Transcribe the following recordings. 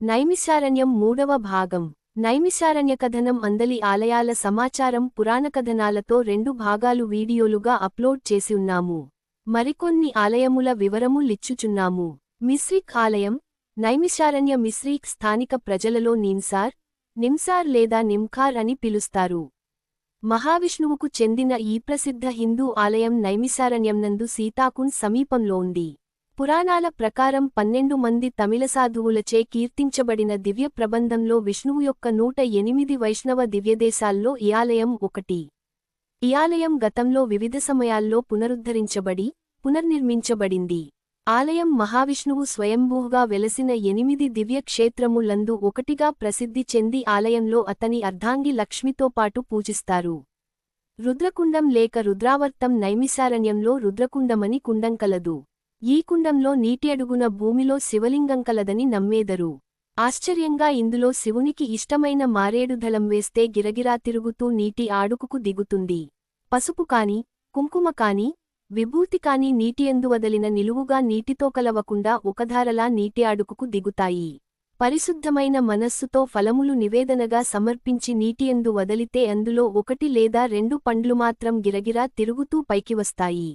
నైమిశారణ్యం మూడవ భాగం. నైమిశారణ్య కథనం అందలి ఆలయాల సమాచారం పురాణ కథనాలతో రెండు భాగాలు వీడియోలుగా అప్లోడ్ చేసి ఉన్నాము. మరికొన్ని ఆలయముల వివరము లిచ్చుచున్నాము. మిస్రిక్ ఆలయం నైమిశారణ్య మిస్రీక్ స్థానిక ప్రజలలో నిమ్సార్ నిమ్సార్ లేదా నిమ్ఖార్ అని పిలుస్తారు. మహావిష్ణువుకు చెందిన ఈ ప్రసిద్ధ హిందూ ఆలయం నైమిశారణ్యంనందు సీతాకుండ్ సమీపంలో ఉంది. పురాణాల ప్రకారం పన్నెండు మంది తమిళ సాధువులచే కీర్తించబడిన దివ్య ప్రబంధంలో విష్ణువు యొక్క నూట ఎనిమిది వైష్ణవ దివ్యదేశాల్లో ఈ ఆలయం ఒకటి. ఈ ఆలయం గతంలో వివిధ సమయాల్లో పునరుద్ధరించబడి పునర్నిర్మించబడింది. ఆలయం మహావిష్ణువు స్వయంభూగా వెలసిన ఎనిమిది దివ్య క్షేత్రములందు ఒకటిగా ప్రసిద్ధి చెంది ఆలయంలో అతని అర్ధాంగి లక్ష్మితో పాటు పూజిస్తారు. రుద్రకుండం లేక రుద్రావర్తం నైమిసారణ్యంలో రుద్రకుండమని కుండం కలదు. ఈ కుండంలో నీటి అడుగున భూమిలో శివలింగం కలదని నమ్మేదరు. ఆశ్చర్యంగా ఇందులో శివునికి ఇష్టమైన మారేడు దళం వేస్తే గిరగిరా తిరుగుతూ నీటి ఆడుకుకు దిగుతుంది. పసుపు కాని కుంకుమ కాని విభూతి కాని నీటియందు వదలిన నిలువుగా నీటితో కలవకుండా ఒకధారలా నీటి అడుగుకు దిగుతాయి. పరిశుద్ధమైన మనస్సుతో ఫలములు నివేదనగా సమర్పించి నీటియందు వదలితే అందులో ఒకటి లేదా రెండు పండ్లు మాత్రం గిరగిరా తిరుగుతూ పైకి వస్తాయి.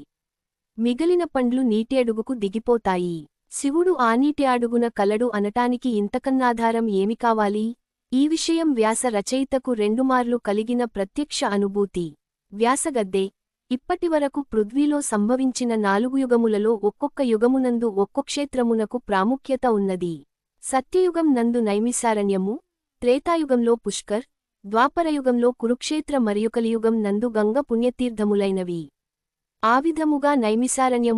మిగిలిన పండ్లు నీటి అడుగుకు దిగిపోతాయి. శివుడు ఆ నీటి అడుగున కలడు అనటానికి ఇంతకన్నాధారం ఏమి కావాలి? ఈ విషయం వ్యాస రచయితకు రెండుమార్లు కలిగిన ప్రత్యక్ష అనుభూతి. వ్యాసగద్దే ఇప్పటివరకు పృథ్వీలో సంభవించిన నాలుగు యుగములలో ఒక్కొక్క యుగమునందు ఒక్కొక్షేత్రమునకు ప్రాముఖ్యత ఉన్నది. సత్యయుగం నందు నైమిసారణ్యము త్రేతాయుగంలో పుష్కర్ ద్వాపరయుగంలో కురుక్షేత్ర మరియు కలియుగం నందు గంగ పుణ్యతీర్థములైనవి. ఆ విధముగా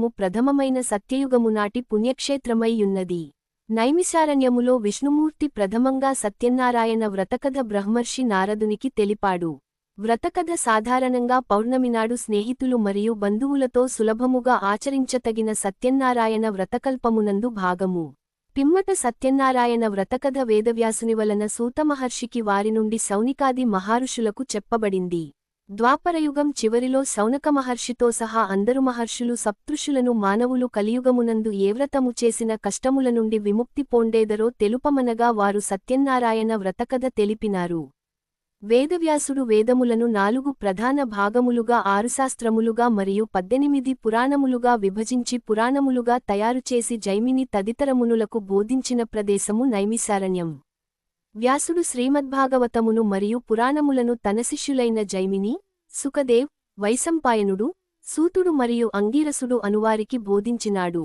ప్రథమమైన సత్యయుగమునాటి నాటి నైమిసారణ్యములో నైమిశారణ్యములో విష్ణుమూర్తి ప్రథమంగా సత్యనారాయణ వ్రతకథ బ్రహ్మర్షి నారదునికి తెలిపాడు. వ్రతకథ సాధారణంగా పౌర్ణమినాడు స్నేహితులు మరియు బంధువులతో సులభముగా ఆచరించతగిన సత్యనారాయణ వ్రతకల్పమునందు భాగము. పిమ్మట సత్యనారాయణ వ్రతకథ వేదవ్యాసుని వలన సూతమహర్షికి వారి నుండి సౌనికాది మహారుషులకు చెప్పబడింది. ద్వాపరయుగం చివరిలో సౌనక మహర్షితో సహా అందరు మహర్షులు సప్తృషులను మానవులు కలియుగమునందు ఏవ్రతము చేసిన కష్టముల నుండి విముక్తి పొందేదరో తెలుపమనగా వారు సత్యనారాయణ వ్రతకథ తెలిపినారు. వేదవ్యాసుడు వేదములను నాలుగు ప్రధాన భాగములుగా ఆరుశాస్త్రములుగా మరియు పద్దెనిమిది పురాణములుగా విభజించి పురాణములుగా తయారుచేసి జైమిని తదితరమునులకు బోధించిన ప్రదేశము నైమిశారణ్యం వ్యాసుడు శ్రీమద్భాగవతమును మరియు పురాణములను తన శిష్యులైన జైమిని సుఖదేవ్ వైసంపాయనుడు సూతుడు మరియు అంగీరసుడు అనువారికి బోధించినాడు.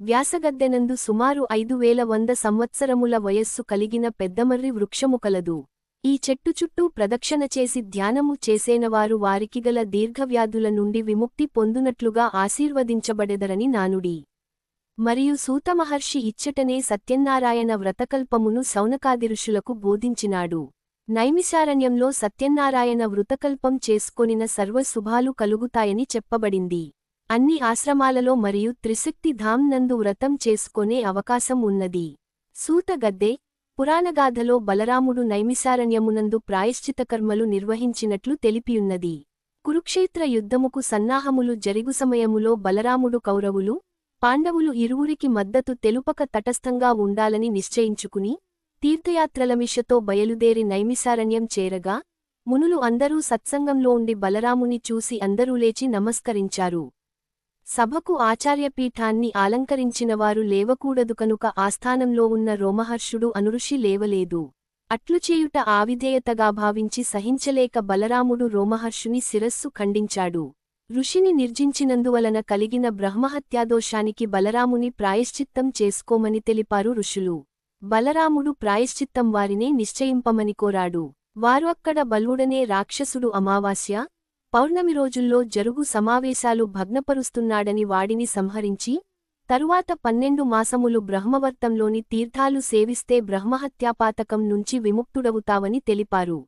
వ్యాసగద్దెనందు సుమారు ఐదు వేల వంద సంవత్సరముల వయస్సు కలిగిన పెద్దమర్రి వృక్షము కలదు. ఈ చెట్టు చుట్టూ ప్రదక్షిణ చేసి ధ్యానము చేసేనవారు వారికిగల దీర్ఘవ్యాధుల నుండి విముక్తి పొందునట్లుగా ఆశీర్వదించబడెదరని నానుడి. మరియు సూతమహర్షి ఇచ్చటనే సత్యనారాయణ వ్రతకల్పమును సౌనకాదిరుషులకు బోధించినాడు. నైమిశారణ్యంలో సత్యనారాయణ వృతకల్పం చేసుకొనిన సర్వశుభాలు కలుగుతాయని చెప్పబడింది. అన్ని ఆశ్రమాలలో మరియు త్రిశక్తి ధామ్ నందు వ్రతం చేసుకొనే అవకాశం ఉన్నది. సూతగద్దె పురాణగాథలో బలరాముడు నైమిశారణ్యమునందు ప్రాయశ్చితకర్మలు నిర్వహించినట్లు తెలిపియున్నది. కురుక్షేత్ర యుద్ధముకు సన్నాహములు జరుగు సమయములో బలరాముడు కౌరవులు పాండవులు ఇరువురికి మద్దతు తెలుపక తటస్థంగా ఉండాలని నిశ్చయించుకుని తీర్థయాత్రలమిషతో బయలుదేరి నైమిసారణ్యం చేరగా మునులు అందరూ సత్సంగంలో ఉండి బలరాముని చూసి అందరూ లేచి నమస్కరించారు. సభకు ఆచార్యపీఠాన్ని ఆలంకరించినవారు లేవకూడదు కనుక ఆస్థానంలో ఉన్న రోమహర్షుడు అనుఋషి లేవలేదు. అట్లుచేయుట ఆవిధేయతగా భావించి సహించలేక బలరాముడు రోమహర్షుని శిరస్సు ఖండించాడు. ఋషిని నిర్జించినందువలన కలిగిన బ్రహ్మహత్యాదోషానికి బలరాముని ప్రాయశ్చిత్తం చేసుకోమని తెలిపారు ఋషులు. బలరాముడు ప్రాయశ్చిత్తం వారినే నిశ్చయింపమని కోరాడు. వారు అక్కడ బల్వుడనే రాక్షసుడు అమావాస్య పౌర్ణమి రోజుల్లో జరుగు సమావేశాలు భగ్నపరుస్తున్నాడని వాడిని సంహరించి తరువాత పన్నెండు మాసములు బ్రహ్మవర్తంలోని తీర్థాలు సేవిస్తే బ్రహ్మహత్యాపాతకం నుంచి విముక్తుడవుతావని తెలిపారు.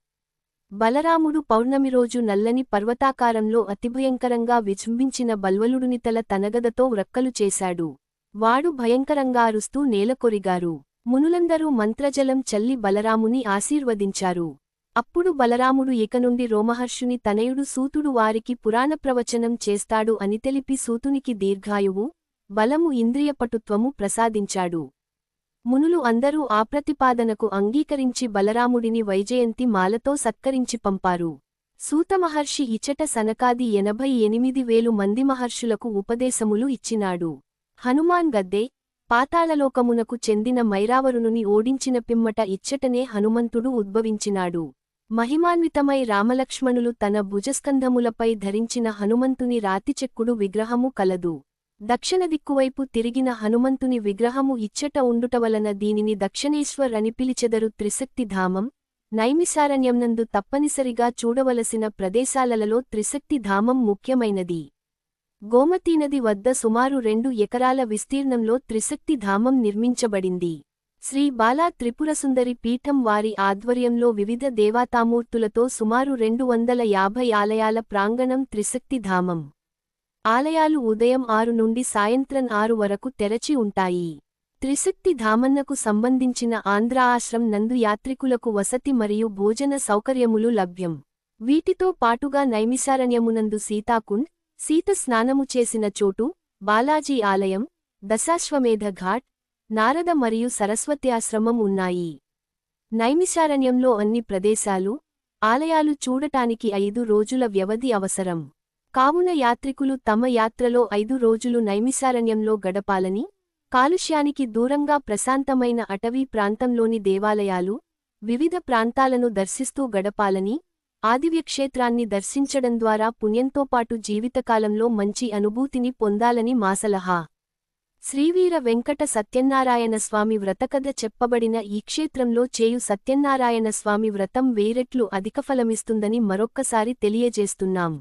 బలరాముడు పౌర్ణమి రోజు నల్లని పర్వతాకారంలో అతిభయంకరంగా విజృంభించిన బల్వలుడుని తల తనగదతో వ్రక్కలు చేశాడు. వాడు భయంకరంగా అరుస్తూ నేలకొరిగారు. మునులందరూ మంత్రజలం చల్లి బలరాముని ఆశీర్వదించారు. అప్పుడు బలరాముడు ఇక నుండి రోమహర్షుని తనయుడు సూతుడు వారికి పురాణ ప్రవచనం చేస్తాడు అని తెలిపి సూతునికి దీర్ఘాయువు బలము ఇంద్రియపటుత్వము ప్రసాదించాడు. మునులు అందరూ ఆ ప్రతిపాదనకు అంగీకరించి బలరాముడిని వైజయంతి మాలతో సత్కరించి పంపారు. సూతమహర్షి ఇచట సనకాది ఎనభై ఎనిమిది వేలు మంది మహర్షులకు ఉపదేశములు ఇచ్చినాడు. హనుమాన్ గద్దే పాతాళలోకమునకు చెందిన మైరావరునుని ఓడించిన పిమ్మట ఇచ్చటనే హనుమంతుడు ఉద్భవించినాడు. మహిమాన్వితమై రామలక్ష్మణులు తన భుజస్కంధములపై ధరించిన హనుమంతుని రాతిచెక్కుడు విగ్రహము కలదు. దక్షిణ దిక్కువైపు తిరిగిన హనుమంతుని విగ్రహము ఇచ్చట ఉండుటవలన దీనిని దక్షిణేశ్వర్ అని పిలిచెదరు త్రిశక్తి ధామం. నైమిసారణ్యంనందు తప్పనిసరిగా చూడవలసిన ప్రదేశాలలో త్రిశక్తి ధామం ముఖ్యమైనది. గోమతీనది వద్ద సుమారు రెండు ఎకరాల విస్తీర్ణంలో త్రిశక్తి ధామం నిర్మించబడింది. శ్రీ బాలా త్రిపురసుందరి పీఠం వారి ఆధ్వర్యంలో వివిధ దేవతామూర్తులతో సుమారు రెండు వందల యాభై ఆలయాల ప్రాంగణం త్రిశక్తి ధామం. ఆలయాలు ఉదయం ఆరు నుండి సాయంత్రం ఆరు వరకు తెరచి ఉంటాయి. త్రిశక్తి ధామన్నకు సంబంధించిన ఆంధ్ర ఆశ్రం నందు యాత్రికులకు వసతి మరియు భోజన సౌకర్యములు లభ్యం. వీటితో పాటుగా నైమిసారణ్యమునందు సీతాకుండ్ సీత స్నానము చేసిన చోటు బాలాజీ ఆలయం దశాశ్వమేధ ఘాట్ నారద మరియు సరస్వతి ఆశ్రమం ఉన్నాయి. నైమిసారణ్యంలో అన్ని ప్రదేశాలు ఆలయాలు చూడటానికి ఐదు రోజుల వ్యవధి అవసరం. కావున యాత్రికులు తమ యాత్రలో ఐదు రోజులు నైమిసారణ్యంలో గడపాలని కాలుష్యానికి దూరంగా ప్రశాంతమైన అటవీ ప్రాంతంలోని దేవాలయాలు వివిధ ప్రాంతాలను దర్శిస్తూ గడపాలని ఆదివ్యక్షేత్రాన్ని దర్శించడం ద్వారా పుణ్యంతోపాటు జీవితకాలంలో మంచి అనుభూతిని పొందాలని మాసలహా. శ్రీవీర వెంకట సత్యనారాయణ స్వామి వ్రతకథ చెప్పబడిన ఈ క్షేత్రంలో చేయు సత్యనారాయణ స్వామి వ్రతం వేరెట్లు అధిక ఫలమిస్తుందని మరొక్కసారి తెలియజేస్తున్నాం.